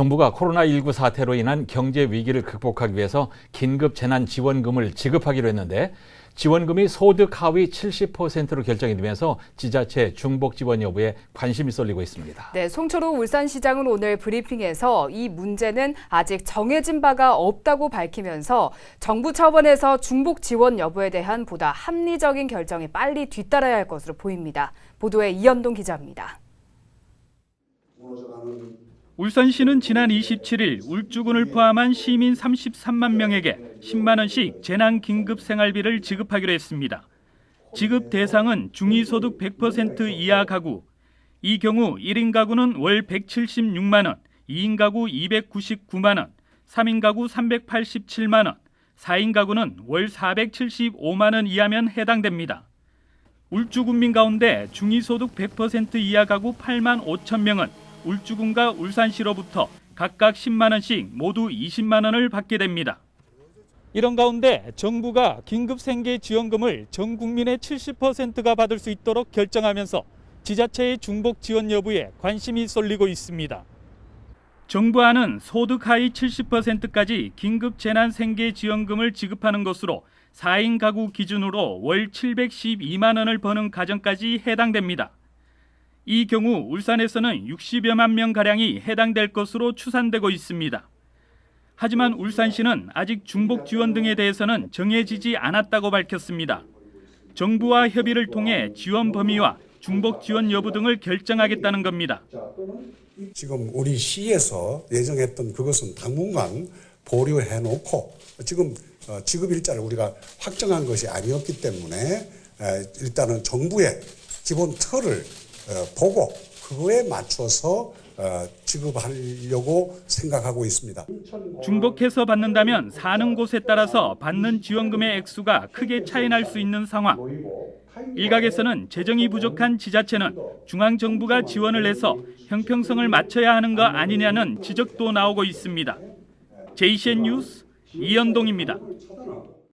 정부가 코로나19 사태로 인한 경제 위기를 극복하기 위해서 긴급 재난 지원금을 지급하기로 했는데 지원금이 소득 하위 70%로 결정이 되면서 지자체 중복 지원 여부에 관심이 쏠리고 있습니다. 네, 송철호 울산시장은 오늘 브리핑에서 이 문제는 아직 정해진 바가 없다고 밝히면서 정부 차원에서 중복 지원 여부에 대한 보다 합리적인 결정이 빨리 뒤따라야 할 것으로 보입니다. 보도에 이현동 기자입니다. 울산시는 지난 27일 울주군을 포함한 시민 33만 명에게 10만 원씩 재난 긴급 생활비를 지급하기로 했습니다. 지급 대상은 중위소득 100% 이하 가구. 이 경우 1인 가구는 월 176만 원, 2인 가구 299만 원, 3인 가구 387만 원, 4인 가구는 월 475만 원 이하면 해당됩니다. 울주 군민 가운데 중위소득 100% 이하 가구 8만 5천 명은 울주군과 울산시로부터 각각 10만 원씩 모두 20만 원을 받게 됩니다. 이런 가운데 정부가 긴급 생계 지원금을 전 국민의 70%가 받을 수 있도록 결정하면서 지자체의 중복 지원 여부에 관심이 쏠리고 있습니다. 정부안은 소득 하위 70%까지 긴급 재난 생계 지원금을 지급하는 것으로 4인 가구 기준으로 월 712만 원을 버는 가정까지 해당됩니다. 이 경우 울산에서는 60여만 명 가량이 해당될 것으로 추산되고 있습니다. 하지만 울산시는 아직 중복 지원 등에 대해서는 정해지지 않았다고 밝혔습니다. 정부와 협의를 통해 지원 범위와 중복 지원 여부 등을 결정하겠다는 겁니다. 지금 우리 시에서 예정했던 그것은 당분간 보류해 놓고 지금 어, 지급 일자를 우리가 확정한 것이 아니었기 때문에 에, 일단은 정부의 기본 틀을 어, 보고 그거에 맞춰서 어, 지급하려고 생각하고 있습니다. 중복해서 받는다면 사는 곳에 따라서 받는 지원금의 액수가 크게 차이 날 수 있는 상황. 일각에서는 재정이 부족한 지자체는 중앙 정부가 지원을 해서 형평성을 맞춰야 하는 거 아니냐는 지적도 나오고 있습니다. JCN 뉴스 이현동입니다.